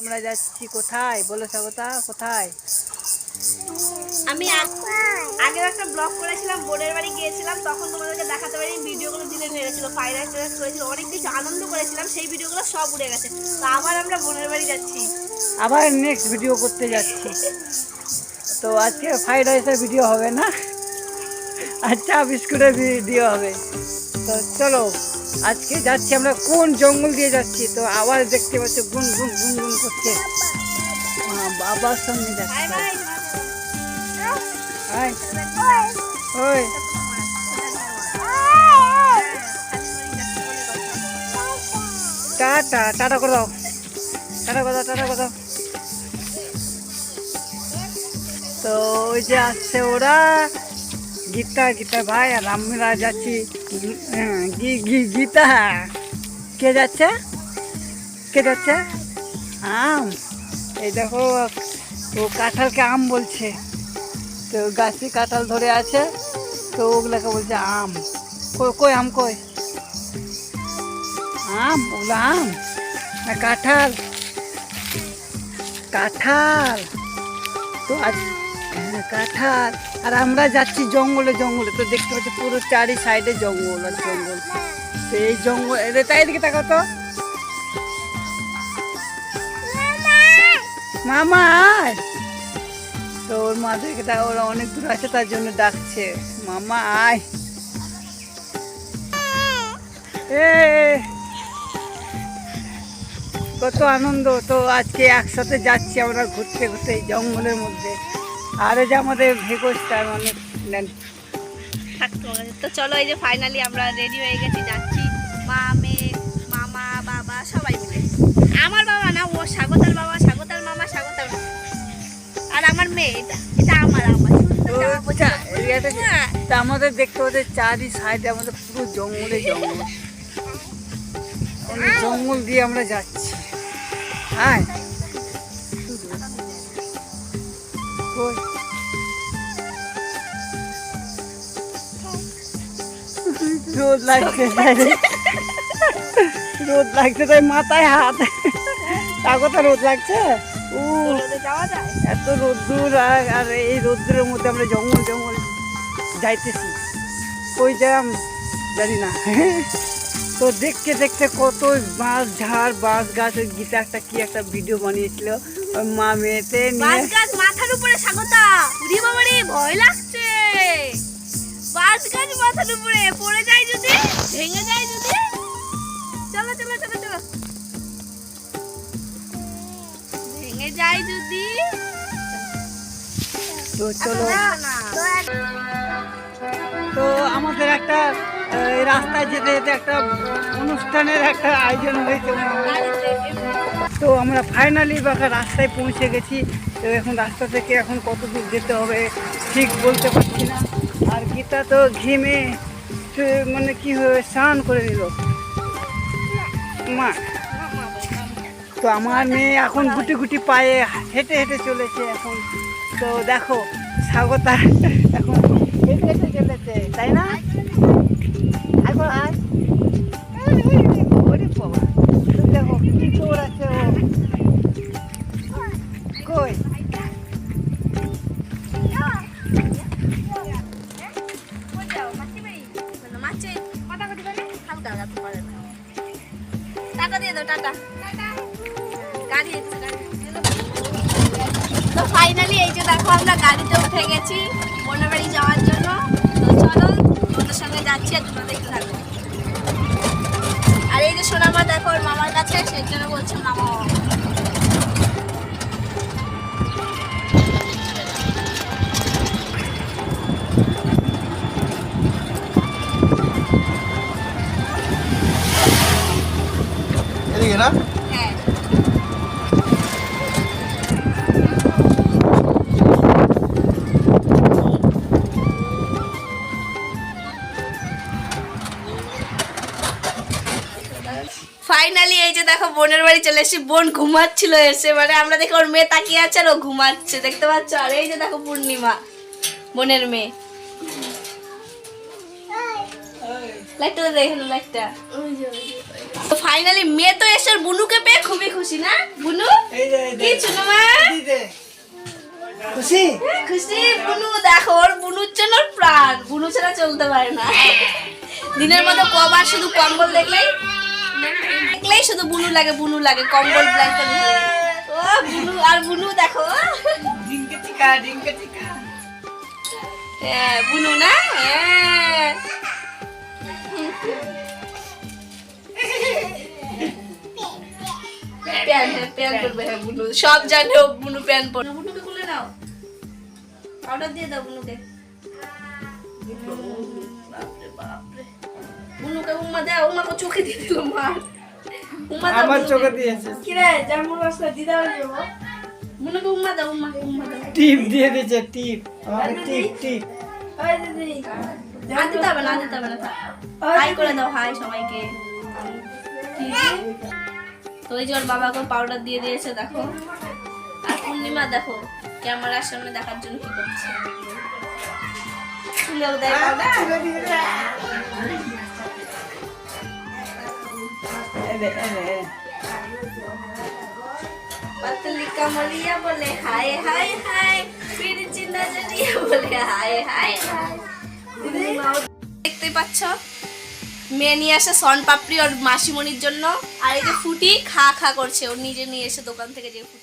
আমরা যাচ্ছি কোথায়? বলো স্বাগতা কোথায়? আমি আগ- আগের একটা ব্লগ করেছিলাম বোনের বাড়ি গিয়েছিলাম তখন তোমাদেরকে দেখাতে পারি ভিডিওগুলো ডিলিট হয়ে গেছিল ফ্রাইড রাইস করেছিল অনেক কিছু আনন্দ করেছিলাম সেই ভিডিওগুলো সব উড়ে গেছে। তো আবার আমরা বোনের বাড়ি যাচ্ছি। আবার নেক্সট ভিডিও করতে যাচ্ছি। তো আজকে ফ্রাইড রাইসের ভিডিও হবে না? আচ্ছা বিস্কুটের ভিডিও হবে। তো চলো, আজকে যাচ্ছি আমরা কোন জঙ্গল দিয়ে যাচ্ছি? তো আওয়াজ দেখতে পাচ্ছি, গুন গুন গুন গুন করছে। বাবার সঙ্গে যাচ্ছি। টাটা টাটা করে দাও। টাটা করে দাও, টাটা করে দাও। তো ওই যে আসছে ওরা। গীতা গীতা ভাই আর আমরা যাচ্ছি গীতা কে যাচ্ছে? কে যাচ্ছে? আম। এই দেখো, ও কাঁঠালকে আম বলছে। তো গাছে কাঁঠাল ধরে আছে, তো ওগুলাকে বলছে আম। কই কই আম কই? আম, ওগুলো আম না কাঁঠাল? কাঁঠাল। তো আজ কাঁঠাল। আর আমরা যাচ্ছি জঙ্গলে জঙ্গলে। তো দেখতে পাচ্ছি পুরো চারি সাইডে জঙ্গল আর জঙ্গল। তো এই জঙ্গল তাই দিকে তাকাও তো। মামা। তো ওর মাদেরকে তা ওরা অনেক দূর আছে, তার জন্য ডাকছে। মামা আয় এ, কত আনন্দ। তো আজকে একসাথে যাচ্ছি আমরা ঘুরতে ঘুরতে জঙ্গলের মধ্যে। আর এই যে আমাদের ভেগোস্টার অনেক নেন। থাকতো আমাদের। তো চলো এই যে ফাইনালি আমরা রেডি হয়ে গেছি যাচ্ছি। মা মেয়ে মামা বাবা সবাই মিলে। আমার বাবা না ও স্বাগতার বাবা স্বাগতার মামা স্বাগতার। আর আমার মেয়ে এটা এটা আমার আমার তো কি- হ্যাঁ। তা আমাদের দেখতে পাচ্ছি চারি সাইডে আমাদের পুরো জঙ্গলে জঙ্গল। জঙ্গল দিয়ে আমরা যাচ্ছি। হ্যাঁ। রোদ লাগছে তাই। রোদ লাগছে তাই মাথায় হাত। রোদ লাগছে? উ রোদে যাওয়া যায়? এত রোদ্দুর আর আর এই রোদ্দুরের মধ্যে আমরা জঙ্গল জঙ্গল যাইতেছি। কই যাম জানি না। তো দেখতে দেখতে কত বাঁশ ঝাড় বাঁশ গাছ ওই গীতা একটা কি একটা ভিডিও বানিয়েছিল। ওই মা মেয়েতে নিয়ে গাছ মাথার উপরে স্বাগতা। ভয় লাগছে। বাস গাছ মাথার উপরে পড়ে ভেঙে যায় যদি? চলো চলো চলো চলো। ভেঙে যায় যদি? তো চলো। তো আমাদের একটা রাস্তায় যেতে যেতে একটা অনুষ্ঠানের একটা আয়োজন হয়েছে তো আমরা ফাইনালি বাঁকা রাস্তায় পৌঁছে গেছি। তো এখন রাস্তা থেকে এখন কত দূর যেতে হবে ঠিক বলতে পারছি না। আর গীতা তো ঘেমে মানে কি হবে স্নান করে নিল। মা, তো আমার মেয়ে এখন গুটি গুটি পায়ে হেঁটে হেঁটে চলেছে এখন। তো দেখো, স্বাগতা। এখন হেঁটে হেঁটে চলেছে, তাই না? এখন টাটা দিয়ে দাও টাটা গাড়ি। তো ফাইনালি এই যে দেখো আমরা গাড়িতে উঠে গেছি বোনের বাড়ি যাওয়ার জন্য। তো চলো, তোমাদের সঙ্গে যাচ্ছি আর তোমরা দেখতে থাকো আর এই যে সোনামা দেখো, ওর মামার কাছে, সেই জন্য বলছে, মামা ফাইনালি এই যে দেখো বোনের বাড়ি চলে এসেছি। বোন ঘুমাচ্ছিল এসে মানে আমরা দেখো ওর মেয়ে তাকিয়ে আছে আর ও ঘুমাচ্ছে দেখতে পাচ্ছ? আর এই যে দেখো পূর্ণিমা বোনের মেয়ে। লাইটটা দেখো লাইটটা তো ফাইনালি মেয়ে তো এসে বুনুকে পেয়ে খুবই খুশি না? বুনু? কি খুশি? খুশি? বুনু দেখো ওর বুনুর জন্য ওর প্রাণ। বুনু ছাড়া চলতে পারে না। দিনের মধ্যে কবার শুধু কম্বল দেখলেই দেখলেই শুধু বুনু লাগে বুনু লাগে কম্বল ব্ল্যাঙ্কেট ও বুনু আর বুনু দেখো। ডিঙ্কে টিকা ডিঙ্কে টিকা। হ্যাঁ বুনু না? হ্যাঁ প্যান প্যান পরবে হ্যাঁ বুনু। সব জানে বুনু প্যান পরবে বুনুকে খুলে নাও পাউডার দিয়ে দাও বুনুকে। বুনুকে উম্মা দাও উম্মাকে চোখে দিয়ে দিল মার উম্মা আমার চোখে দিয়েছে কিরে জামু রাস্তা দিদা যাব বুনুকে উম্মা দাও উম্মাকে উম্মা দাও টিপ দিয়ে দিয়েছে টিপ। আমাকে টিপ টিপ। ওই দিদি। না দিতে হবে না দিতে হবে না হাই করে দাও হাই সবাইকে। তো ওই যে ওর বাবাকে পাউডার দিয়ে দিয়েছে দেখো। আর পূর্ণিমা দেখো ক্যামেরার সামনে দেখার জন্য কি করছে। তুলেও দেয় powder। এলে এলে पतली कमलिया बोले हाय हाय हाय फिर चिंता जलिया बोले হাই হাই হাই দেখতে পাচ্ছ মেয়ে নিয়ে আসে সন পাপড়ি ওর মাসিমণির জন্য আর এই যে ফুটি খা খা করছে ওর নিজে নিয়ে এসে দোকান থেকে যে ফুটি